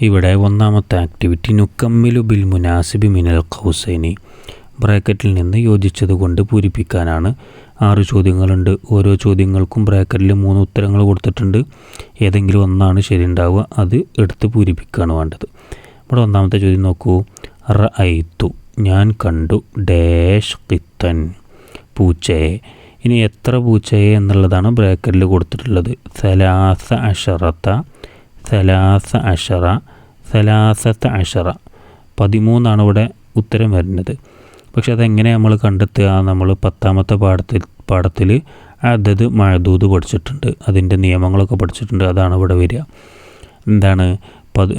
ഇവിടെ ഒന്നാമത്തെ activity നുക്കമ്മിലു bill മുനാസിബി മിനൽ ഖൗസൈനി. ബ്രാക്കറ്റിൽ നിന്ന് യോജിച്ചതുകൊണ്ട് പൂരിപ്പിക്കാനാണ്. ആറ് ചോദ്യങ്ങളുണ്ട്. ഓരോ ചോദ്യങ്ങൾക്കും ബ്രാക്കറ്റിൽ മൂന്ന് ഉത്തരങ്ങൾ കൊടുത്തിട്ടുണ്ട്. ഏതെങ്കിലും ഒന്നാണ് ശരി ഉണ്ടാവുക അത് എടുത്ത് പൂരിപ്പിക്കുകയാണ് വേണ്ടത്. ഇവിടെ ഒന്നാമത്തെ ചോദ്യം നോക്കൂ. റ ഐത്തു ഞാൻ കണ്ടു. ഡാഷ് കിത്തൻ പൂച്ചയെ ഇനി എത്ര പൂച്ചയെ എന്നുള്ളതാണ് ബ്രാക്കറ്റിൽ കൊടുത്തിട്ടുള്ളത്. സലാസ അഷറത്ത സലാസ അഷറ സലാസത്ത അഷറ പതിമൂന്നാണ് ഇവിടെ ഉത്തരം വരുന്നത്. പക്ഷെ അതെങ്ങനെ നമ്മൾ കണ്ടെത്തുക? നമ്മൾ പത്താമത്തെ പാഠത്തിൽ പാഠത്തിൽ അതത് മഴദൂത് പഠിച്ചിട്ടുണ്ട്. അതിന്റെ നിയമങ്ങളൊക്കെ പഠിച്ചിട്ടുണ്ട്. അതാണ് ഇവിടെ വരിക. എന്താണ്? പത്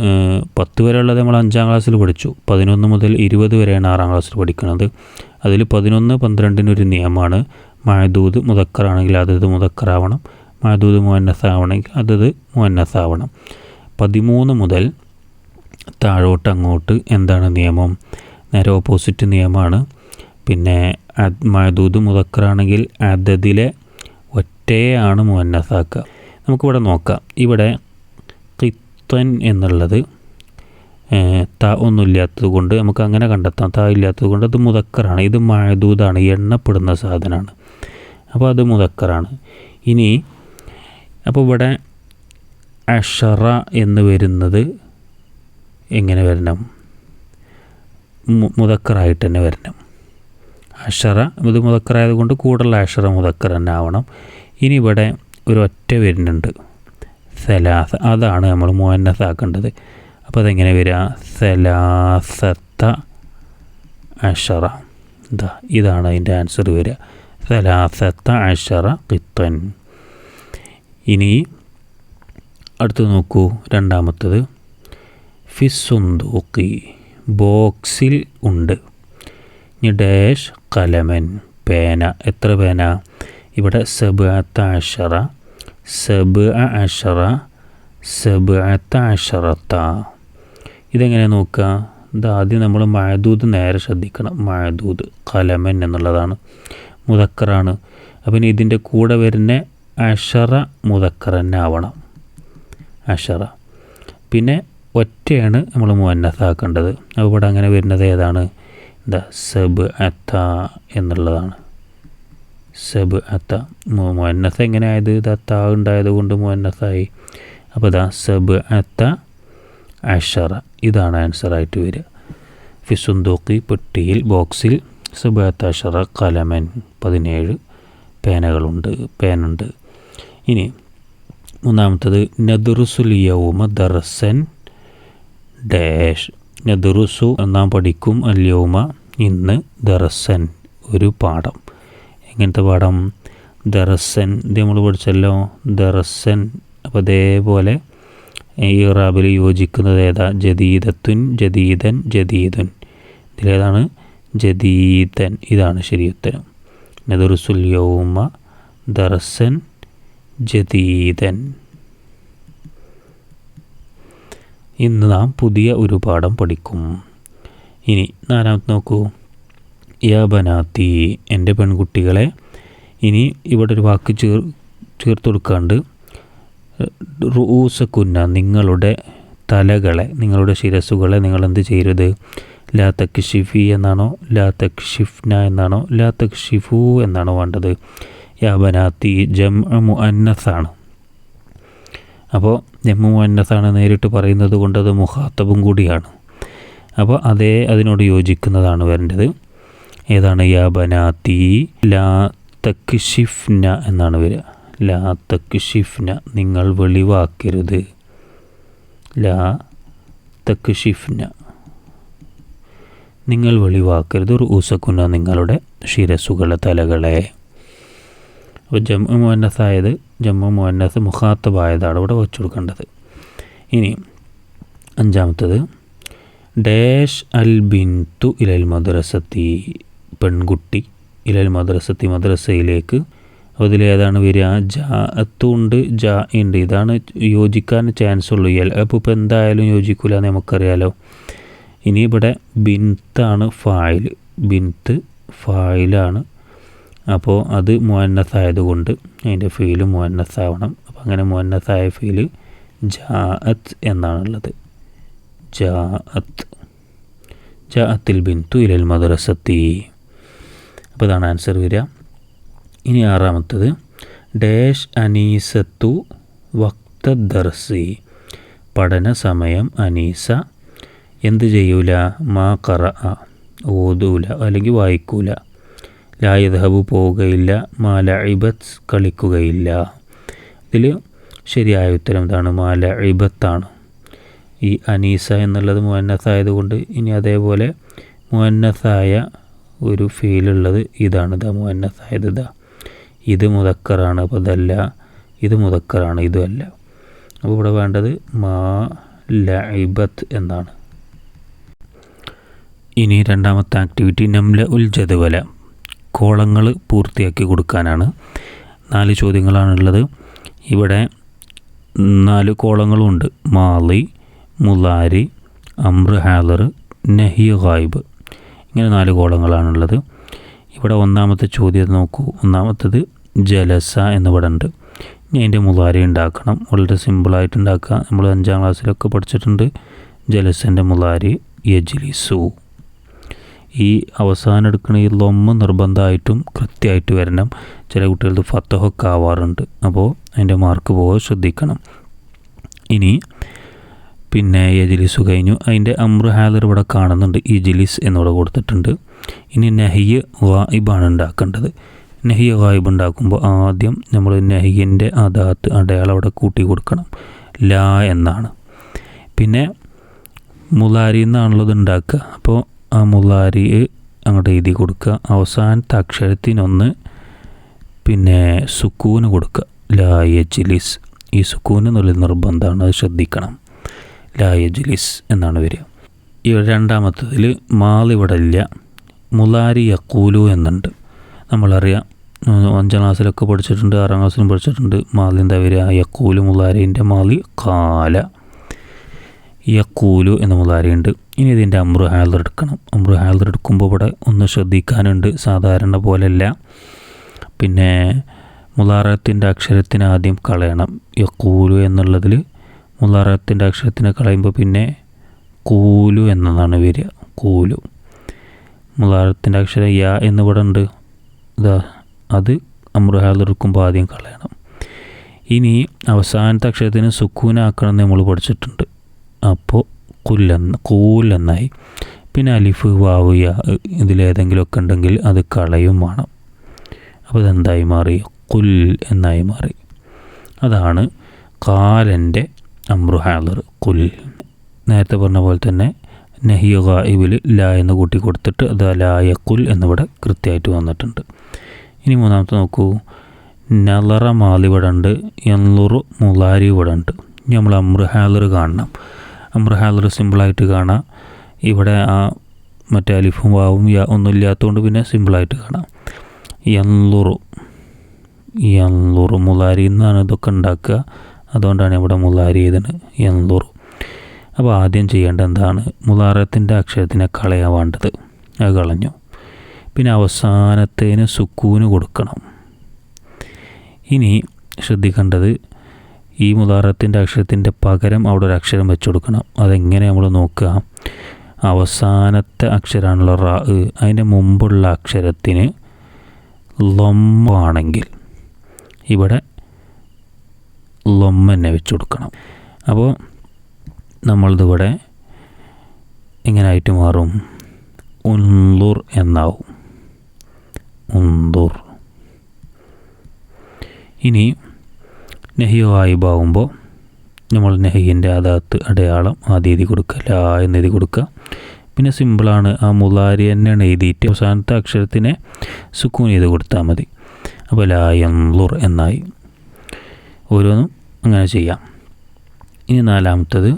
പത്ത് വരെയുള്ളത് നമ്മൾ അഞ്ചാം ക്ലാസ്സിൽ പഠിച്ചു. പതിനൊന്ന് മുതൽ ഇരുപത് വരെയാണ് ആറാം ക്ലാസ്സിൽ പഠിക്കുന്നത്. അതിൽ പതിനൊന്ന് പന്ത്രണ്ടിനൊരു നിയമമാണ്. മഴദൂത് മുതക്കറാണെങ്കിൽ അതത് മുതക്കറാവണം മഴദൂത് മുഹന്നസ് ആവണമെങ്കിൽ അതത് മുഹന്നസ് ആവണം പതിമൂന്ന് മുതൽ താഴോട്ട് അങ്ങോട്ട് എന്താണ് നിയമം? നേരെ ഓപ്പോസിറ്റ് നിയമമാണ്. പിന്നെ മഹദൂദ് മുതക്കറാണെങ്കിൽ അതതിലെ ഒറ്റയാണ് മുന്നസാക്കുക നമുക്കിവിടെ നോക്കാം. ഇവിടെ കിത്തൻ എന്നുള്ളത് ത ഒന്നുമില്ലാത്തത് കൊണ്ട് നമുക്ക് അങ്ങനെ കണ്ടെത്താം. ത ഇല്ലാത്തത് കൊണ്ട് അത് മുതക്കറാണ് ഇത് മഴദൂതാണ് എണ്ണപ്പെടുന്ന സാധനമാണ്. അപ്പോൾ അത് മുതക്കറാണ് ഇനി അപ്പോൾ ഇവിടെ അഷറ എന്ന് വരുന്നത് എങ്ങനെ വരണം. മുതക്കറായിട്ട് തന്നെ വരണം. അഷറ ഇത് മുതക്കറായത് കൊണ്ട് കൂടുതൽ മുതക്കർ തന്നെ ആവണം. ഇനി ഇവിടെ ഒരു ഒറ്റ വരുന്നുണ്ട്. സലാസ അതാണ് നമ്മൾ മുഹന്നസ് ആക്കേണ്ടത്. അപ്പോൾ അതെങ്ങനെ വരിക സലാസത്ത അഷറ. എന്താ ഇതാണ് അതിന്റെ ആൻസർ വരിക സലാസത്ത അഷറ കിത്തൻ. ഇനി അടുത്ത് നോക്കൂ രണ്ടാമത്തത്. ഫിസുന്തൂക്കി ബോക്സിൽ ഉണ്ട്. ഇനി ഡാഷ് കലമൻ പേന. എത്ര പേന? ഇവിടെ സബ് അഷറ സബ് അഷറ സബ് അഷറത്ത ഇതെങ്ങനെ നോക്കുക ഇത് ആദ്യം നമ്മൾ മഴദൂത് നേരെ ശ്രദ്ധിക്കണം. മഴദൂത് കലമൻ എന്നുള്ളതാണ് മുതക്കറാണ് അപ്പം ഇതിന്റെ കൂടെ വരുന്ന അഷറ മുതക്കറന്നാവണം അഷറ പിന്നെ ഒറ്റയാണ് നമ്മൾ മുന്നസാക്കേണ്ടത് അപ്പോൾ ഇവിടെ അങ്ങനെ വരുന്നത് ഏതാണ്? ദ സബ് അത്ത എന്നുള്ളതാണ്. സബ് അത്ത മുന്നസ എങ്ങനെ ആയത് ഇത് അത്ത ഉണ്ടായത് കൊണ്ട് മുന്നസായി അപ്പോൾ ഇതാ സബ് അത്ത അഷറ. ഇതാണ് ആൻസറായിട്ട് വരിക. ഫിസുന്തോക്കി പെട്ടിയിൽ ബോക്സിൽ സബ് അത്ത അഷറ കലമൻ പതിനേഴ് പേനകളുണ്ട് പേനുണ്ട്. ഇനി മൂന്നാമത്തത് നദുറുസുൽ ദർസൻ ഡാഷ്. നദുറുസു നാം പഠിക്കും അല്യോമ ഇന്ന് ദർസൻ ഒരു പാഠം. എങ്ങനത്തെ പാഠം? ദർസൻ ഇത് നമ്മൾ പഠിച്ചല്ലോ. ദർസൻ അപ്പോൾ അതേപോലെ ഈ റാബിൽ യോജിക്കുന്നത് ഏതാ? ജദീദത്തുൻ ജദീദൻ ജദീദുൻ. ഇതിലേതാണ് ജദീദൻ. ഇതാണ് ശരി ഉത്തരം. നദുറുസുൽ യൗമ ദർസൻ ജദീദൻ. ഇന്ന് നാം പുതിയ ഒരു പാഠം പഠിക്കും. ഇനി നാലാമത് നോക്കൂ. യാ ബനാത്തി എന്റെ പെൺകുട്ടികളെ ഇനി ഇവിടെ ഒരു വാക്ക് ചേർ ചേർത്ത് കൊടുക്കാണ്ട് റൂസക്കുന്ന നിങ്ങളുടെ തലകളെ നിങ്ങളുടെ ശിരസുകളെ നിങ്ങൾ എന്ത് ചെയ്യരുത്? ലാ തക്ഷിഫി എന്നാണോ ലാ തക്ഷിഫ്ന എന്നാണോ ലാ തക്ഷിഫു എന്നാണോ വേണ്ടത്? യാബനാത്തി ജം മുഅന്നസാണ്. അപ്പോൾ ജമ്മു മുന്നസാണ് നേരിട്ട് പറയുന്നത് കൊണ്ട് അത് മുഹാത്തബും കൂടിയാണ്. അപ്പോൾ അതേ അതിനോട് യോജിക്കുന്നതാണ് വരേണ്ടത്. ഏതാണ്? യാ ബനാത്തി ലാ തക്ഷിഫ്ന എന്നാണ് വരിക. ലാ തക്ഷിഫ്ന നിങ്ങൾ വെളിവാക്കരുത്. ലാ തക്ഷിഫ്ന. നിങ്ങൾ വെളിവാക്കരുത് ഒരു ഊസക്കുന്ന നിങ്ങളുടെ ശിരസുകളെ തലകളെ. അപ്പോൾ ജമ്മു മുഹന്നസായത് ജമ്മു മുഹന്നസ് മുഖാത്തബായതാണ് ഇവിടെ വെച്ചു കൊടുക്കേണ്ടത് ഇനി അഞ്ചാമത്തത് ഡാഷ് അൽ ബിന്തു ഇലൽ മദ്രസത്തി പെൺകുട്ടി ഇലൽ മദ്രസത്തി മദ്രസയിലേക്ക്. അതിലേതാണ് വരിക? ജാ അത്തുണ്ട് ജാ ഉണ്ട്. ഇതാണ് യോജിക്കാൻ ചാൻസ് ഉള്ളൂ എൽ അപ്പോൾ ഇപ്പോൾ എന്തായാലും യോജിക്കില്ല എന്ന് നമുക്കറിയാലോ. ഇനി ഇവിടെ ബിൻത്താണ് ഫായിൽ. ബിൻത്ത് ഫായിലാണ്. അപ്പോൾ അത് മുഅന്നസായതുകൊണ്ട് അതിന്റെ ഫീൽ മുഅന്നസാവണം. അപ്പോൾ അങ്ങനെ മുഅന്നസായ ഫീൽ ജാഅത്ത് എന്നാണുള്ളത്. ജാഅത്ത്. ജാഅത്തിൽ ബിന്തു ഇലൽ മദ്രസത്തി. അപ്പോൾ ഇതാണ് ആൻസർ വരിക. ഇനി ആറാമത്തത്. ഡാഷ് അനീസത്തു വക്ത ദർസി പഠന സമയം അനീസ. എന്ത് ചെയ്യൂല? മാ കറ ഓതൂല. അല്ലെങ്കിൽ വായിക്കൂല. ലായദ്ഹബു പോവുകയില്ല മാല ഇബത്ത് കളിക്കുകയില്ല. ഇതിൽ ശരിയായ ഉത്തരം ഇതാണ് മാല ഇബത്താണ്. ഈ അനീസ എന്നുള്ളത് മുഹന്നസായതുകൊണ്ട് ഇനി അതേപോലെ മുഹന്നസായ ഒരു ഫീലുള്ളത് ഇതാണ് ഇതാ മുഹന്നസായത് ഇതാ ഇത് മുതക്കറാണ് അപ്പോൾ ഇതല്ല ഇത് മുതക്കറാണ് ഇതുമല്ല അപ്പോൾ ഇവിടെ വേണ്ടത് മാ ലൈബത്ത് എന്നാണ്. ഇനി രണ്ടാമത്തെ ആക്ടിവിറ്റി നംല ഉൽ ജദവല. കോളങ്ങൾ പൂർത്തിയാക്കി കൊടുക്കാനാണ് നാല് ചോദ്യങ്ങളാണുള്ളത്. ഇവിടെ നാല് കോളങ്ങളുമുണ്ട് മാലി മുലാരി അമ്ര ഹാലർ നഹി ഗായിബ്. ഇങ്ങനെ നാല് കോളങ്ങളാണുള്ളത്. ഇവിടെ ഒന്നാമത്തെ ചോദ്യം നോക്കൂ. ഒന്നാമത്തത് ജലസ എന്നിവിടെ ഉണ്ട് ഇനി അതിന്റെ മുലാരി ഉണ്ടാക്കണം. വളരെ സിമ്പിളായിട്ട് ഉണ്ടാക്കുക. നമ്മൾ അഞ്ചാം ക്ലാസ്സിലൊക്കെ പഠിച്ചിട്ടുണ്ട്. ജലസന്റെ മുലാരി യജ്ലിസു. ഈ അവസാനം എടുക്കണ ഈ ലൊമ്മ നിർബന്ധമായിട്ടും കൃത്യമായിട്ട് വരണം. ചില കുട്ടികൾക്ക് ഫത്തഹൊക്കെ ആവാറുണ്ട്. അപ്പോൾ അതിന്റെ മാർക്ക് പോകാൻ ശ്രദ്ധിക്കണം. ഇനി പിന്നെ യജിലിസ് കഴിഞ്ഞു. അതിന്റെ അമ്ര ഹാലർ ഇവിടെ കാണുന്നുണ്ട്. ഇജിലിസ് എന്നിവിടെ കൊടുത്തിട്ടുണ്ട്. ഇനി നെഹിയ് വായിബാണ് ഉണ്ടാക്കേണ്ടത്. നെഹിയ വായിബ് ഉണ്ടാക്കുമ്പോൾ ആദ്യം നമ്മൾ നെഹിയന്റെ അതാത്ത് അടയാളം അവിടെ കൂട്ടി കൊടുക്കണം. ലാ എന്നാണ്. പിന്നെ മുലാരി എന്നാണുള്ളത് ഉണ്ടാക്കുക. അപ്പോൾ ആ മുള്ളാരി അങ്ങോട്ട് എഴുതി കൊടുക്കുക. അവസാനത്തെ അക്ഷരത്തിനൊന്ന് പിന്നെ സുക്കൂന് കൊടുക്കുക. ലാ യജ്ലിസ്. ഈ സുക്കൂന് എന്നുള്ള നിർബന്ധമാണ്. അത് ശ്രദ്ധിക്കണം. ലാ യജ്ലിസ് എന്നാണ് വരിക. ഈ രണ്ടാമത്തതിൽ മാളിവിടെ ഇല്ല മുലാരി യക്കൂലു എന്നുണ്ട്. നമ്മളറിയാം. അഞ്ചാം ക്ലാസ്സിലൊക്കെ പഠിച്ചിട്ടുണ്ട് ആറാം ക്ലാസ്സിലും പഠിച്ചിട്ടുണ്ട്. എന്താ വരിക? യക്കൂലു മുലാരിന്റെ മാലി കാല. യക്കൂലു എന്ന മുതാരിയുണ്ട് ഇനി ഇതിന്റെ അമ്രു ഹാലർ എടുക്കണം. അമ്രു ഹാലർ എടുക്കുമ്പോൾ ഇവിടെ ഒന്ന് ശ്രദ്ധിക്കാനുണ്ട്. സാധാരണ പോലെയല്ല. പിന്നെ മുലാറത്തിന്റെ അക്ഷരത്തിന് ആദ്യം കളയണം. യക്കൂലു എന്നുള്ളതിൽ മുലാറത്തിന്റെ അക്ഷരത്തിനെ കളയുമ്പോൾ പിന്നെ കൂലു എന്നതാണ് വരിക. കൂലു. മുലാറത്തിന്റെ അക്ഷരം യ എന്നിവിടെ ഉണ്ട്. ഇതാ അത് അമ്രു എടുക്കുമ്പോൾ ആദ്യം കളയണം. ഇനി അവസാനത്തെ അക്ഷരത്തിന് സുക്കൂനാക്കണം നമ്മൾ പഠിച്ചിട്ടുണ്ട്. അപ്പോൾ കുല്ലെന്ന് കൂലെന്നായി പിന്നെ അലിഫ് വാവ് ഇതിലേതെങ്കിലുമൊക്കെ ഉണ്ടെങ്കിൽ അത് കളയും വേണം. അപ്പോൾ ഇതെന്തായി മാറി? കുൽ എന്നായി മാറി. അതാണ് കാലന്റെ അമ്രു ഹാലർ കുൽ. നേരത്തെ പറഞ്ഞ പോലെ തന്നെ നഹിയ ഗായിബിൽ ല എന്ന് കൂട്ടി കൊടുത്തിട്ട് അത് ലായ കുൽ എന്നിവിടെ കൃത്യമായിട്ട് വന്നിട്ടുണ്ട്. ഇനി മൂന്നാമത്തെ നോക്കൂ. നലറ മാലി ഇവിടെ ഉണ്ട് എന്നുറു മുലാരി ഇവിടെ ഉണ്ട് നമ്മൾ അമ്രു ഹാലർ കാണണം. അമ്രു ഹാലർ സിമ്പിളായിട്ട് കാണാം. ഇവിടെ ആ മറ്റേ അലിഫും വാവും യാ ഒന്നും ഇല്ലാത്തതുകൊണ്ട് പിന്നെ സിമ്പിളായിട്ട് കാണാം. യല്ലുറു യല്ലുറു മുലാരി എന്നാണ് ഇതൊക്കെ ഉണ്ടാക്കുക. അതുകൊണ്ടാണ് ഇവിടെ മുലാരി ഇതിന് യല്ലുറു അപ്പോൾ ആദ്യം ചെയ്യേണ്ട എന്താണ്? മുലാറത്തിന്റെ അക്ഷരത്തിനെ കളയാൻ വേണ്ടത്. അത് കളഞ്ഞു. പിന്നെ അവസാനത്തേന് സുക്കൂന് കൊടുക്കണം. ഇനി ശ്രദ്ധിക്കേണ്ടത് ഈ മുതാറത്തിന്റെ അക്ഷരത്തിന്റെ പകരം അവിടെ ഒരു അക്ഷരം വെച്ച് കൊടുക്കണം. അതെങ്ങനെ നമ്മൾ നോക്കുക? അവസാനത്തെ അക്ഷരമാണല്ലോ റ അതിന്റെ മുമ്പുള്ള അക്ഷരത്തിന് ലൊമ്പാണെങ്കിൽ ഇവിടെ ലൊമ്മ വെച്ച് കൊടുക്കണം. അപ്പോൾ നമ്മളിതിവിടെ എങ്ങനായിട്ട് മാറും. ഉന്തുർ എന്നാവും. ഉന്തുർ ഇനി നെഹിയോ ആയിബാവുമ്പോൾ നമ്മൾ നെഹിന്റെ അതാത്ത് അടയാളം ആദ്യം എഴുതി കൊടുക്കുക ലാ എന്ന് എഴുതി കൊടുക്കുക. പിന്നെ സിമ്പിളാണ് ആ മുലാരി തന്നെയാണ് എഴുതിയിട്ട് അവസാനത്തെ അക്ഷരത്തിനെ സുക്കൂൻ ചെയ്ത് കൊടുത്താൽ മതി. അപ്പോൾ ലായം ലുർ എന്നായി. ഓരോന്നും അങ്ങനെ ചെയ്യാം. ഇനി നാലാമത്തത്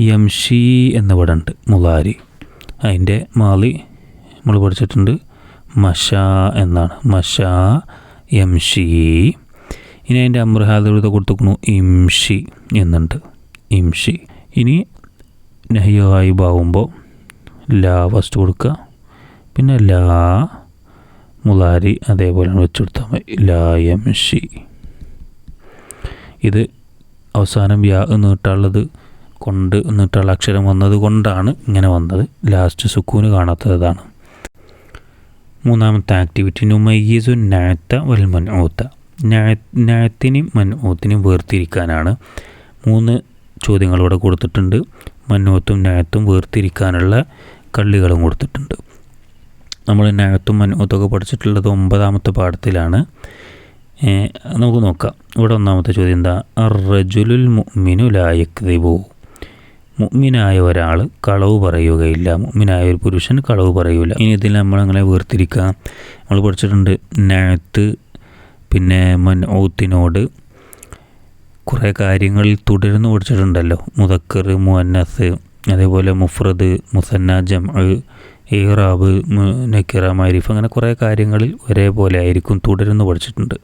യംഷി എന്ന പടമുണ്ട് മുലാരി അതിന്റെ മാളി നമ്മൾ പഠിച്ചിട്ടുണ്ട് മഷ എന്നാണ്. മഷ യംഷി ഇനി അതിന്റെ അമ്രഹാദൃത കൊടുത്തുക്കുന്നു ഇംഷി എന്നുണ്ട്. ഇംഷി. ഇനി നഹിയായി ഭാവുമ്പോൾ ലാ ഫസ്റ്റ് കൊടുക്കുക. പിന്നെ ലാ മുലാരി അതേപോലെ വെച്ച് കൊടുത്താൽ മതി. ലാ യംഷി ഇത് അവസാനം യാ നീട്ടാനുള്ളത് കൊണ്ട് നീട്ടാനുള്ള അക്ഷരം വന്നത് കൊണ്ടാണ് ഇങ്ങനെ വന്നത്. ലാസ്റ്റ് സുക്കൂന് കാണാത്തതാണ്. മൂന്നാമത്തെ ആക്ടിവിറ്റി നുമയ്യസു നാത്ത വൽ മൻഊത്ത നാത്തിനെയും മൻഊത്തിനെയും വേർതിരിക്കാനാണ് മൂന്ന് ചോദ്യങ്ങൾ ഇവിടെ കൊടുത്തിട്ടുണ്ട്. മന്നൂത്തും നാത്തും വേർതിരിക്കാനുള്ള കള്ളികളും കൊടുത്തിട്ടുണ്ട്. നമ്മൾ നാത്തും ഒക്കെ പഠിച്ചിട്ടുള്ളത് ഒമ്പതാമത്തെ പാഠത്തിലാണ്. നമുക്ക് നോക്കാം. ഇവിടെ ഒന്നാമത്തെ ചോദ്യം എന്താ? അറജുലുൽ മുഅ്മിനു ലായക്തിബു മുഅ്മിനായ ഒരാൾ കളവ് പറയുകയില്ല. മുഅ്മിനായ ഒരു പുരുഷൻ കളവ് പറയൂല. ഇനി ഇതിൽ നമ്മളങ്ങനെ വേർതിരിക്കുക നമ്മൾ പഠിച്ചിട്ടുണ്ട് നാത്ത് പിന്നെ മൻഊത്തിനോട് കുറേ കാര്യങ്ങളിൽ തുടരുന്നു പഠിച്ചിട്ടുണ്ടല്ലോ. മുതക്കർ മുഅന്നസ് അതേപോലെ മുഫ്രദ് മുസന്ന ജം ഇറാബ് നക്കിറ മാരിഫ് അങ്ങനെ കുറേ കാര്യങ്ങളിൽ ഒരേപോലെ ആയിരിക്കും തുടരുന്നു പഠിച്ചിട്ടുണ്ട്.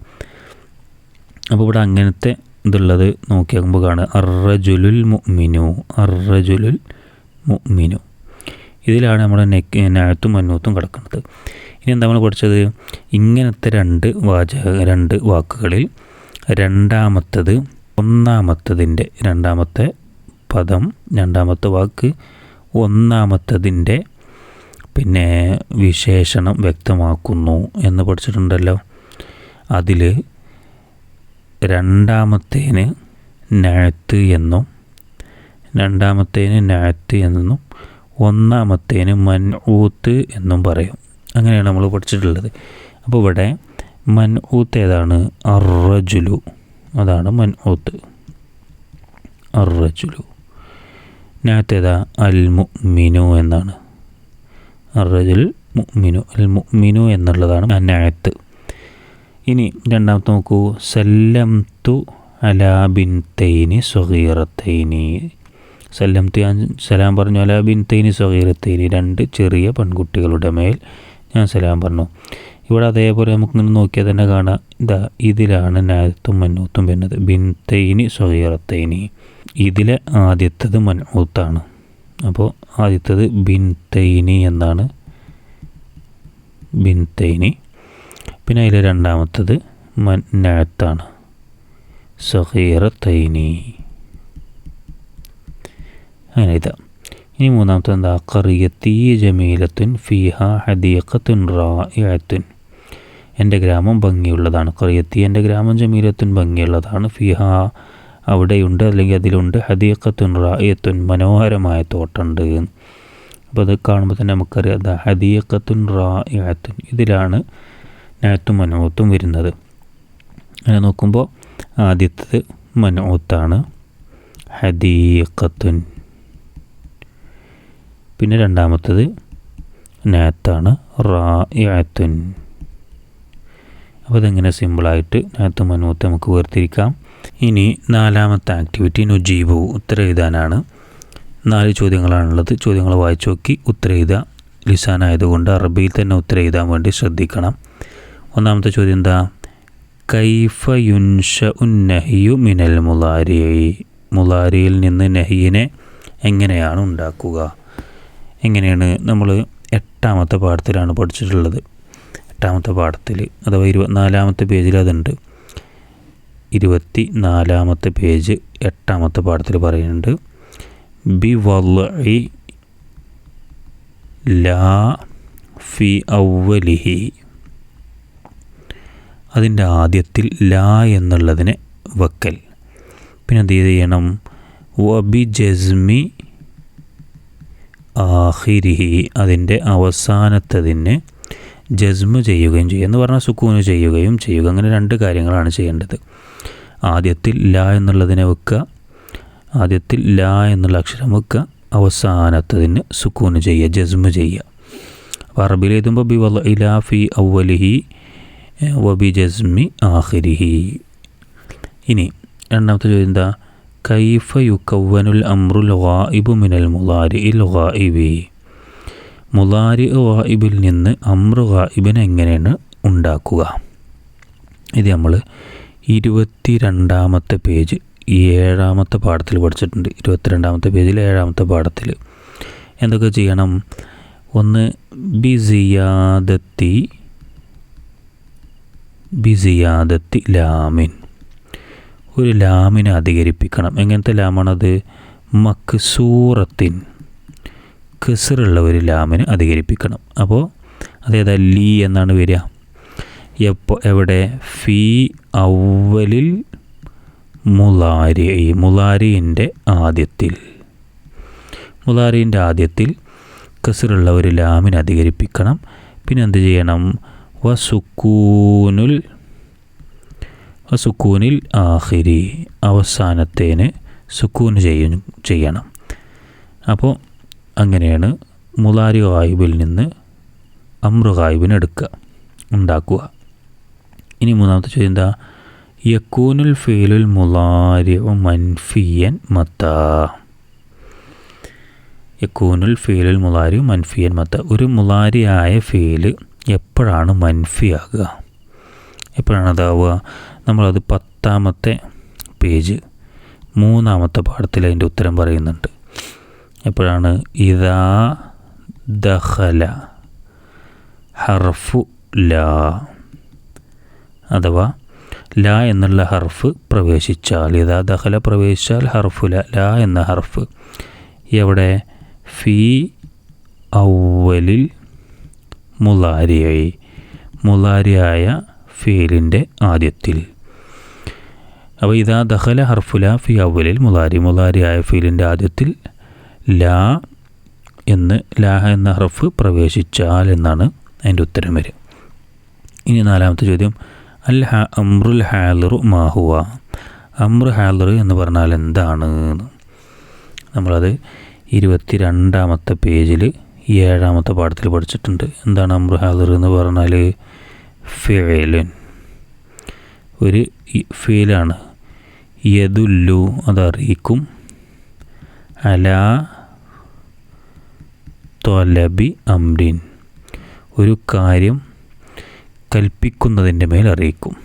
അപ്പോൾ ഇവിടെ അങ്ങനത്തെ ഇതുള്ളത് നോക്കിയാകുമ്പോൾ കാണുക. അറജുലുൽ മുഅ്മിനു അറജുലുൽ മുഅ്മിനു. ഇതിലാണ് നമ്മുടെ നെക്ക് നാഴത്തും മന്നൂത്തും കിടക്കുന്നത്. ഇനി എന്താ നമ്മൾ പഠിച്ചത് ഇങ്ങനത്തെ രണ്ട് വാചക രണ്ട് വാക്കുകളിൽ രണ്ടാമത്തത് ഒന്നാമത്തതിന്റെ രണ്ടാമത്തെ പദം രണ്ടാമത്തെ വാക്ക് ഒന്നാമത്തതിന്റെ പിന്നെ വിശേഷണം വ്യക്തമാക്കുന്നു എന്ന് പഠിച്ചിട്ടുണ്ടല്ലോ. അതിൽ രണ്ടാമത്തേന് നാത്ത് എന്നും രണ്ടാമത്തേന് നാത്ത് എന്നും ഒന്നാമത്തേന് മൻഊത്ത് എന്നും പറയും. അങ്ങനെയാണ് നമ്മൾ പഠിച്ചിട്ടുള്ളത്. അപ്പോൾ ഇവിടെ മൻഊത്ത് ഏതാണ്? അറജുലു അതാണ് മൻഊത്ത്. അറജുലു നാത്തേതാ അൽ മുഅ്മിനു എന്നാണ്. അറജുൽ മുഅ്മിനു. അൽ മുഅ്മിനു എന്നുള്ളതാണ് അനായത്ത് ഇനി രണ്ടാമത്തെ നോക്കൂ. സല്ലം തു അലാ ബിൻ തൈനി സ്വഹീറത്തൈനി സല്ലം തു ഞാൻ സലാം പറഞ്ഞു. അലാ ബിൻ തൈനി സ്വഹീറത്തൈനി രണ്ട് ചെറിയ പെൺകുട്ടികളുടെ മേൽ ഞാൻ സലാം പറഞ്ഞു. ഇവിടെ അതേപോലെ നമുക്ക് നിന്ന് നോക്കിയാൽ തന്നെ കാണാം. ഇതാ ഇതിലാണ് നായത്തും മന്നൂത്തും വരുന്നത്. ബിൻ തൈനി സ്വഗീറത്തൈനി ഇതിലെ ആദ്യത്തത് മന്നൂത്താണ്. അപ്പോൾ ആദ്യത്തത് ബിൻ തൈനി എന്നാണ്. ബിൻതൈനി. പിന്നെ അതിൽ രണ്ടാമത്തത് മന്നാത്താണ് സഹീറ തൈനി അങ്ങനെ ഇതാ. ഇനി മൂന്നാമത്തെ എന്താ? കറിയത്തി ജമീലത്തുൻ ഫിഹ ഹദീഖത്തുൻ റായത്തുൻ എന്റെ ഗ്രാമം ഭംഗിയുള്ളതാണ്. കറിയത്തി എന്റെ ഗ്രാമം ജമീലത്തുൻ ഭംഗിയുള്ളതാണ്. ഫിഹ അവിടെയുണ്ട് അല്ലെങ്കിൽ അതിലുണ്ട്. ഹദീഖത്തുൻ റായത്തുൻ മനോഹരമായ തോട്ടമുണ്ട് അപ്പോൾ അത് കാണുമ്പോൾ തന്നെ നമുക്കറിയാം അതാ ഹദീഖത്തുൻ റായത്തുൻ ഇതിലാണ് നയത്തും മനോത്തും വരുന്നത്. അങ്ങനെ നോക്കുമ്പോൾ ആദ്യത്തത് മനോത്താണ് ഹദീഖത്തുൻ. പിന്നെ രണ്ടാമത്തത് നാത്താണ് റായത്തുൻ അപ്പോൾ അതെങ്ങനെ സിമ്പിളായിട്ട് നാത്തും മനോത്ത് നമുക്ക് വേർതിരിക്കാം. ഇനി നാലാമത്തെ ആക്ടിവിറ്റി നുജീബു ഉത്തരം എഴുതാനാണ്. നാല് ചോദ്യങ്ങളാണുള്ളത്. ചോദ്യങ്ങൾ വായിച്ചു നോക്കി ഉത്തരം എഴുതുക. ലിസാനായതുകൊണ്ട് അറബിയിൽ തന്നെ ഉത്തരം എഴുതാൻ വേണ്ടി ശ്രദ്ധിക്കണം. ഒന്നാമത്തെ ചോദ്യം എന്താ? കൈഫ യുൻഷ ഉന്നഹിയു മിനൽ മുലാരി മുലാരിയിൽ നിന്ന് നഹിയിനെ എങ്ങനെയാണ് ഉണ്ടാക്കുക? എങ്ങനെയാണ് നമ്മൾ എട്ടാമത്തെ പാഠത്തിലാണ് പഠിച്ചിട്ടുള്ളത്. എട്ടാമത്തെ പാഠത്തിൽ അഥവാ ഇരുപത്തിനാലാമത്തെ പേജിൽ അതുണ്ട്. ഇരുപത്തി നാലാമത്തെ പേജ് എട്ടാമത്തെ പാഠത്തിൽ പറയുന്നുണ്ട്. ബി വല്ലി ലാ ഫി ഔവലിഹി അതിന്റെ ആദ്യത്തിൽ ലാ എന്നുള്ളതിനെ വക്കൽ. പിന്നെ എന്ത് ചെയ്യണം? വബി ജസ്മി ആഹിരിഹി അതിന്റെ അവസാനത്തതിന് ജസ്മു ചെയ്യുകയും ചെയ്യുക എന്ന് പറഞ്ഞാൽ സുക്കൂന് ചെയ്യുകയും ചെയ്യുക. അങ്ങനെ രണ്ട് കാര്യങ്ങളാണ് ചെയ്യേണ്ടത്. ആദ്യത്തിൽ ല എന്നുള്ളതിനെ വെക്കുക. ആദ്യത്തിൽ ല എന്നുള്ള അക്ഷരം വെക്കുക. അവസാനത്തതിന് സുക്കൂന് ചെയ്യുക ജസ്മ ചെയ്യുക. അപ്പോൾ അറബിയിൽ എഴുതുമ്പോൾ ബി വല ഇലാ ഫി ഔവലിഹി വബി ജസ്മി ആഹിരിഹി ഇനി രണ്ടാമത്തെ ചോദ്യം എന്താ? കൈഫ യുക്കവനുൽ അമ്രുൽ ഗായിബു മിനൽ മുലാരി ഇൽ ഗായിബി മുലാരി ഗായിബിൽ നിന്ന് അമ്രു ഗായിബിനെ എങ്ങനെയാണ് ഉണ്ടാക്കുക? ഇത് നമ്മൾ ഇരുപത്തി രണ്ടാമത്തെ പേജ് ഈ ഏഴാമത്തെ പാഠത്തിൽ പഠിച്ചിട്ടുണ്ട്. ഇരുപത്തിരണ്ടാമത്തെ പേജിൽ ഏഴാമത്തെ പാഠത്തിൽ. എന്തൊക്കെ ചെയ്യണം? ഒന്ന് ബിസിയാദത്തി ബിസിയാദത്തി ലാമിൻ. ഒരു ലാമിനെ അധികരിപ്പിക്കണം. എങ്ങനത്തെ ലാമാണത്? മക്സൂറത്തിൻ കെസറുള്ള ഒരു ലാമിന് അധികരിപ്പിക്കണം. അപ്പോൾ അതേതാ ലീ എന്നാണ് വരിക. എപ്പോൾ എവിടെ? ഫീ ഔവലിൽ മുലാരി മുലാരിന്റെ ആദ്യത്തിൽ. മുലാരിന്റെ ആദ്യത്തിൽ കസറുള്ള ഒരു ലാമിന് അധികരിപ്പിക്കണം. പിന്നെ എന്ത് ചെയ്യണം? വസുക്കൂനുൽ വസുക്കൂനിൽ ആഹിരി അവസാനത്തേന് സുക്കൂൻ ചെയ്യും ചെയ്യണം. അപ്പോൾ അങ്ങനെയാണ് മുലാരി ഗായിബിൽ നിന്ന് അമ്രു ഗായിബിന് എടുക്കുക ഉണ്ടാക്കുക. ഇനി മൂന്നാമത്തെ ചോദ്യം എന്താ? യക്കൂനുൽ ഫീലുൽ മുലാരി മൻഫിയൻ മത്ത. യക്കൂനുൽ ഫീലുൽ മുലാരി മൻഫിയൻ മത്ത. ഒരു മുലാരിയായ ഫീൽ എപ്പോഴാണ് മൻഫിയാകുക? എപ്പോഴാണ് അതാവുക? നമ്മളത് പത്താമത്തെ പേജ് മൂന്നാമത്തെ പാഠത്തിൽ അതിന്റെ ഉത്തരം പറയുന്നുണ്ട്. എപ്പോഴാണ്? ഇതാ ദഹല ഹർഫു ലാ അഥവാ ല എന്നുള്ള ഹർഫ് പ്രവേശിച്ചാൽ ഇതാ ദഹല പ്രവേശിച്ചാൽ ഹർഫു ല ല എന്ന ഹർഫ്. എവിടെ? ഫീ ഔവലിൽ മുലാരിയായി മുലാരിയായ ഫീലിന്റെ ആദ്യത്തിൽ. അപ്പോൾ ഇതാ ദഹല ഹർഫുല ഫി അവലിൽ മുലാരി മുലാരി ആയ ഫീലിന്റെ ആദ്യത്തിൽ ലാ എന്ന് ലാഹ എന്ന ഹർഫ് പ്രവേശിച്ചാൽ എന്നാണ് അതിന്റെ ഉത്തരം വരിക. ഇനി നാലാമത്തെ ചോദ്യം. അൽ ഹ അമ്രുൽ ഹാലറു മാഹുവ അമ്രു ഹാലർ എന്ന് പറഞ്ഞാൽ എന്താണ്? നമ്മളത് ഇരുപത്തി രണ്ടാമത്തെ പേജിൽ ഏഴാമത്തെ പാഠത്തിൽ പഠിച്ചിട്ടുണ്ട്. എന്താണ് അമ്രു ഹാലർ എന്ന് പറഞ്ഞാൽ? ഫേലൻ ഒരു ഫീലാണ്. യദുല്ലു അതറിയിക്കും. അല തൊലബി അംരിൻ. ഒരു കാര്യം കൽപ്പിക്കുന്നതിന്റെ മേൽ അറിയിക്കും.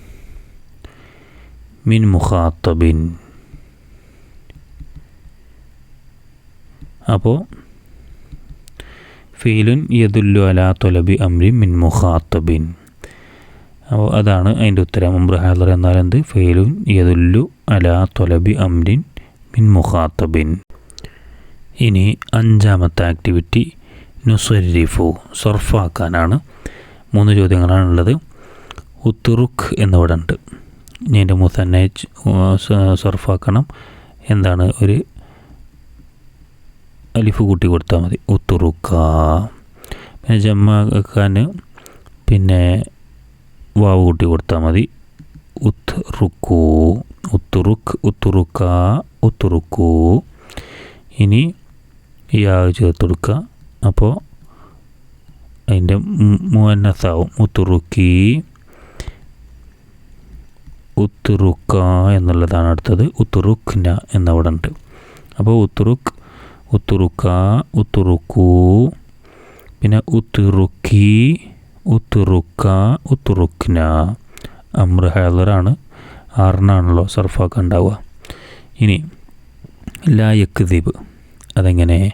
മിൻ മുഖാത്തബിൻ. അപ്പോൾ ഫീലുൻ യദുല്ലു അല തൊലബി അംരിൻ മിൻ മുഖാത്തബിൻ. അപ്പോൾ അതാണ് അതിന്റെ ഉത്തരം. അമ്ര ഹാദർ എന്നാൽ എന്ത്? ഫെയിലുൻ യദുല്ലു അല തൊലബി അംരിൻ മിൻ മുഖാത്തബിൻ. ഇനി അഞ്ചാമത്തെ ആക്ടിവിറ്റി നുസരിഫു സർഫാക്കാനാണ്. മൂന്ന് ചോദ്യങ്ങളാണുള്ളത് ഉത്തുറുഖ് എന്നിവിടെ ഉണ്ട്. ഇനി എന്റെ മുസന്നെ സർഫാക്കണം. എന്താണ്? ഒരു അലിഫ് കൂട്ടി കൊടുത്താൽ മതി. ഉത്തുറുക്ക പിന്നെ ജമ്മാക്കാൻ പിന്നെ വാവ് കൂട്ടി കൊടുത്താൽ മതി. റുക്കു ഉത്തുറുക്ക് ഉത്തുറുക്ക ഉത്തുറുക്കൂ ഇനി യാവ് ചേർത്ത് കൊടുക്കുക. അപ്പോൾ അതിന്റെ മുന്നസാവും ഉത്തുറുക്കി ഉത്തുറുക്ക എന്നുള്ളതാണ് അടുത്തത്. ഉത്തുറുഖ്ന എന്നവിടെ ഉണ്ട്. അപ്പോൾ ഉത്തുറുക്ക് ഉത്തുറുക്ക ഉത്തുറുക്കൂ പിന്നെ ഉത്തുറുക്കി ഉത്തുറുക്ക ഉത്തുറുക്ന. അമ്ര ഹാലറാണ് ആറിനാണല്ലോ സർഫാക്ക ഉണ്ടാവുക. ഇനി ലാ യക്ദീബ്. അതെങ്ങനെ?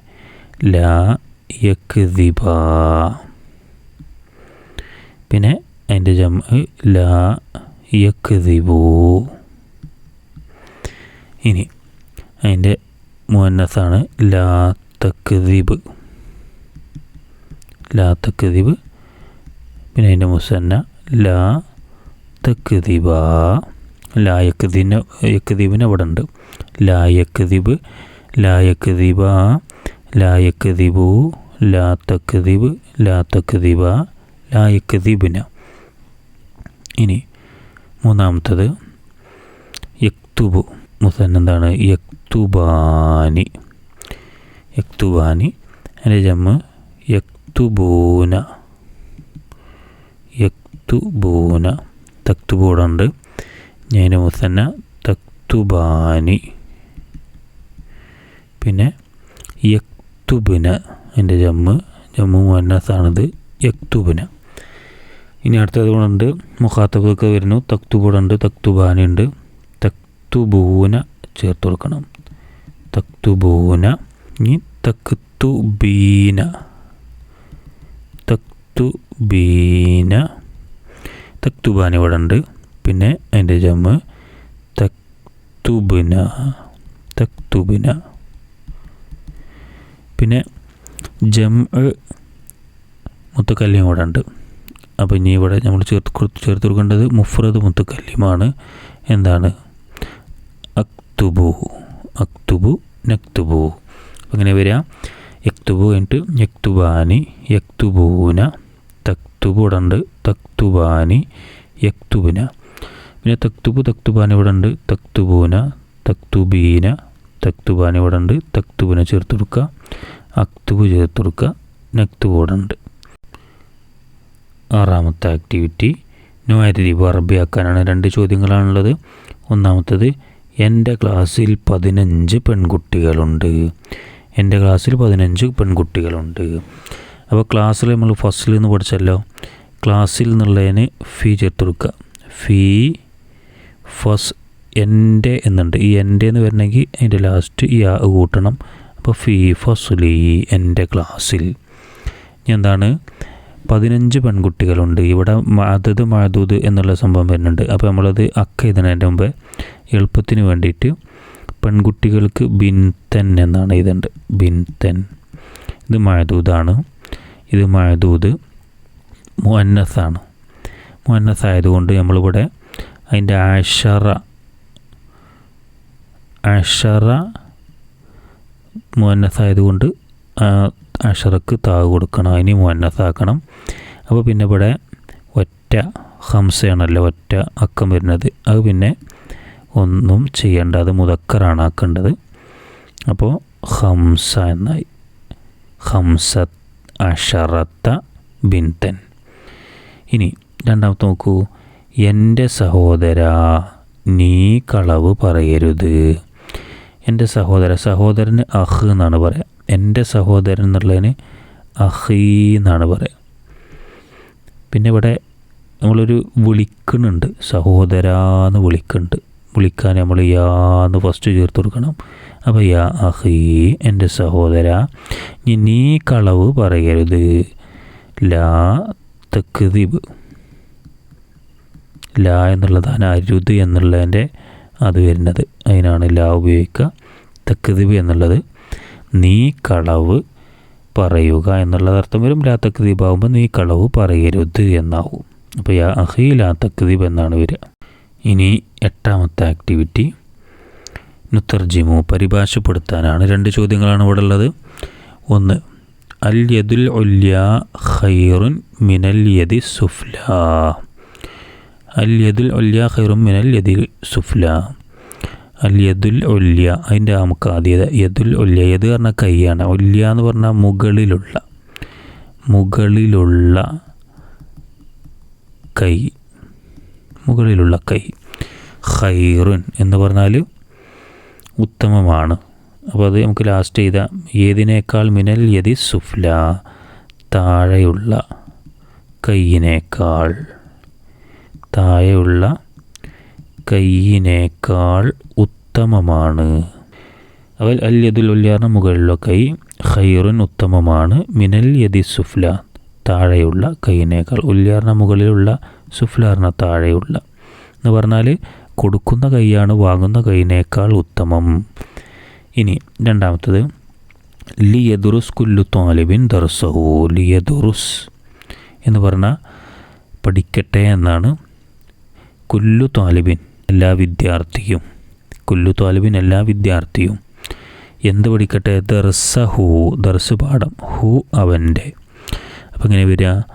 ലാ യക്ദിബ. പിന്നെ അതിന്റെ ജം ലാ യക്ദിബു. ഇനി അതിന്റെ മുന്നസാണ് ലാ തക്ദീബ്. ലാ തക്ദീബ് പിന്നെ അതിന്റെ മുസന്ന ലാ തക്ദീബ. ലാ യക്ദീന യക്ദീബിന് അവിടെ ഉണ്ട് ലാ യക്ദീബ് ലാ യക്ദീബ ലാ യക്ദീബു ലാ തക്ദീബ് ലാ തക്ദീബ ലാ യക്ദീബിന. ഇനി മൂന്നാമത്തത് യക്തുബു. മുസന്ന എന്താണ്? യക്തുബാനി. യക്തുബാനി. അതിന്റെ ജമ്മ യക്തുബൂന. യക്തുബൂന തക്തുബൂടുണ്ട്. ഞാൻ മുസന്ന തക്തുബാനി. പിന്നെ യക്തുബിന എന്റെ ജമ്മ്. ജമ്മു മുന്നസാണിത് യക്തുബിന. ഇനി അടുത്തത് കൊണ്ട് മുഖാത്തബൊക്കെ വരുന്നു. തക്തുബൂടുണ്ട് തക്തുബാനി ഉണ്ട് തക്തുബൂന ചേർത്ത് കൊടുക്കണം. തക്തുബൂന ഇനി തക്തുബീന. തക്തുബീന. തക്തുബാൻ ഇവിടെ ഉണ്ട്. പിന്നെ അതിന്റെ ജമ്മ് തക്തുബിന തക്തുബിന. പിന്നെ ജം മുത്തക്കല്ലിയും ഇവിടെ ഉണ്ട്. അപ്പോൾ ഇനി ഇവിടെ നമ്മൾ ചേർത്ത് ചേർത്ത് കൊടുക്കേണ്ടത് മുഫ്രദ് മുത്തുക്കല്ലിയുമാണ്. എന്താണ്? അക്തുബു അക്തുബു നക്തുബു. അങ്ങനെ വരിക. യക്തുബു എന്നിട്ട് യക്തുബാനി യക്തുബൂന തക്തുബു ഇവിടെ ഉണ്ട്. തക്തുബാനി യക്തുബിന പിന്നെ തക്തുബു തക്തുബാൻ ഇവിടെ ഉണ്ട് തക്തുബൂന തക്തുബീന തക്തുബാൻ ഇവിടെ ഉണ്ട് തക്തുബിനെ ചേർത്ത് കൊടുക്കുക അക്തുബ് ചേർത്ത് കൊടുക്കുക നക്തുബു ഇവിടെ ഉണ്ട് ആറാമത്തെ ആക്ടിവിറ്റി നോയതി വർബിയാക്കാനാണ് രണ്ട് ചോദ്യങ്ങളാണുള്ളത്. ഒന്നാമത്തത് എന്റെ ക്ലാസ്സിൽ പതിനഞ്ച് പെൺകുട്ടികളുണ്ട്. എന്റെ ക്ലാസ്സിൽ പതിനഞ്ച് പെൺകുട്ടികളുണ്ട്. അപ്പോൾ ക്ലാസ്സിൽ നമ്മൾ ഫസ്റ്റിൽ നിന്ന് പഠിച്ചല്ലോ. ക്ലാസ്സിൽ നിന്നുള്ളതിന് ഫീ ചേർത്ത് കൊടുക്കുക. ഫീ ഫസ് എന്റെ എന്നുണ്ട്. ഈ എന്റെ എന്ന് വരണമെങ്കിൽ അതിന്റെ ലാസ്റ്റ് ഈ ആ കൂട്ടണം. അപ്പോൾ ഫീ ഫസ്ലി എന്റെ ക്ലാസ്സിൽ എന്താണ്? പതിനഞ്ച് പെൺകുട്ടികളുണ്ട്. ഇവിടെ അതത് മാതൂത് എന്നുള്ള സംഭവം വരുന്നുണ്ട്. അപ്പോൾ നമ്മളത് അക്ക ഇതിനതിന്റെ മുമ്പ് എളുപ്പത്തിന് വേണ്ടിയിട്ട് പെൺകുട്ടികൾക്ക് ബിൻതൻ എന്നാണ് ഇതുണ്ട് ബിൻതൻ. ഇത് മഴദൂതാണ് ഇത് മഴദൂത് മുന്നസാണ് മുന്നസ് ആയതുകൊണ്ട് നമ്മളിവിടെ അതിന്റെ അഷറ മുന്നസ് ആയതുകൊണ്ട് അഷറക്ക് താവ് കൊടുക്കണം അതിന് മുന്നസാക്കണം അപ്പോൾ പിന്നെ ഇവിടെ ഒറ്റ ഹംസയാണല്ലോ ഒറ്റ അക്കം വരുന്നത്. അത് പിന്നെ ഒന്നും ചെയ്യേണ്ട അത് മുതക്കറാണ് ആക്കേണ്ടത് അപ്പോൾ ഹംസ എന്നായി. ഹംസ അഷറത്ത ബിൻതൻ. ഇനി രണ്ടാമത്തെ നോക്കൂ. എന്റെ സഹോദര നീ കളവ് പറയരുത്. എന്റെ സഹോദര സഹോദരന് അഹ് എന്നാണ് പറയുക എന്റെ സഹോദരൻ എന്നുള്ളതിന് അഹീ എന്നാണ് പറയുക പിന്നെ ഇവിടെ നമ്മളൊരു വിളിക്കുന്നുണ്ട്. സഹോദര എന്ന് വിളിക്കുന്നുണ്ട്. വിളിക്കാൻ നമ്മൾ യാ എന്ന് ഫസ്റ്റ് ചേർത്ത് കൊടുക്കണം. അപ്പോൾ യാ അഹീ എന്റെ സഹോദര നീ കളവ് പറയരുത്. ലാ തക്തിബ് ലാ എന്നുള്ളതാണ് അരുത് എന്നുള്ളതിന്റെ അത് വരുന്നത്. അതിനാണ് ലാ ഉപയോഗിക്കുക. തക്തിബ് എന്നുള്ളത് നീ കളവ് പറയുക എന്നുള്ളത് അർത്ഥം വരും. ലാ തക്തീബ് ആകുമ്പോൾ നീ കളവ് പറയരുത് എന്നാവും. അപ്പോൾ യാ അഹി ലാ തക്തീബ് എന്നാണ് വരിക. ഇനി എട്ടാമത്തെ ആക്ടിവിറ്റി. നുത്തർജിമു പരിഭാഷപ്പെടുത്താനാണ് രണ്ട് ചോദ്യങ്ങളാണ് ഇവിടെ ഉള്ളത് ഒന്ന് അൽ യദുൽ ഒല്യ ഖൈറുൻ മിനൽ യദി സുഫ്ല. അൽ യദുൽ ഒല്യ ഖൈറുൻ മിനൽ യദി സുഫ്ല. അൽ യദുൽ ഒല്യ അതിന്റെ നമുക്ക് ആദ്യത യദുൽ ഉല്യ യദ് പറഞ്ഞാൽ കൈയാണ്. ഉല്യ എന്ന് പറഞ്ഞാൽ മുകളിലുള്ള. മുകളിലുള്ള കൈ. മുകളിലുള്ള കൈ. ഖൈറുൻ എന്ന് പറഞ്ഞാൽ ഉത്തമമാണ്. അപ്പോൾ അത് നമുക്ക് ലാസ്റ്റ് ചെയ്ത ഏതിനേക്കാൾ മിനൽ യതി സുഫ്ല? താഴെയുള്ള കൈയിനേക്കാൾ. താഴെയുള്ള കൈയിനേക്കാൾ ഉത്തമമാണ്. അവൽ അൽ യദുൽ ഉല്യാറിന് മുകളിലുള്ള കൈ ഖൈറുൻ ഉത്തമമാണ്. മിനൽ യതി സുഫ്ല താഴെയുള്ള കൈയിനേക്കാൾ. ഉല്യാറിന് മുകളിലുള്ള സുഫ്ലാറിന് താഴെയുള്ള എന്ന് പറഞ്ഞാൽ കൊടുക്കുന്ന കൈയാണ് വാങ്ങുന്ന കൈയിനേക്കാൾ ഉത്തമം. ഇനി രണ്ടാമത്തത്. ലിയദുറുസ് കുല്ലു താലിബിൻ ദർസഹു ലിയദുറുസ് എന്ന് പറഞ്ഞാൽ പഠിക്കട്ടെ എന്നാണ്. കുല്ലു താലിബിൻ എല്ലാ വിദ്യാർത്ഥിയും കുല്ലു താലിബിൻ എല്ലാ വിദ്യാർത്ഥിയും എന്ത് പഠിക്കട്ടെ? ദർസഹു ദർസ് പാഠം ഹു അവന്റെ. അപ്പം ഇങ്ങനെ വരിക?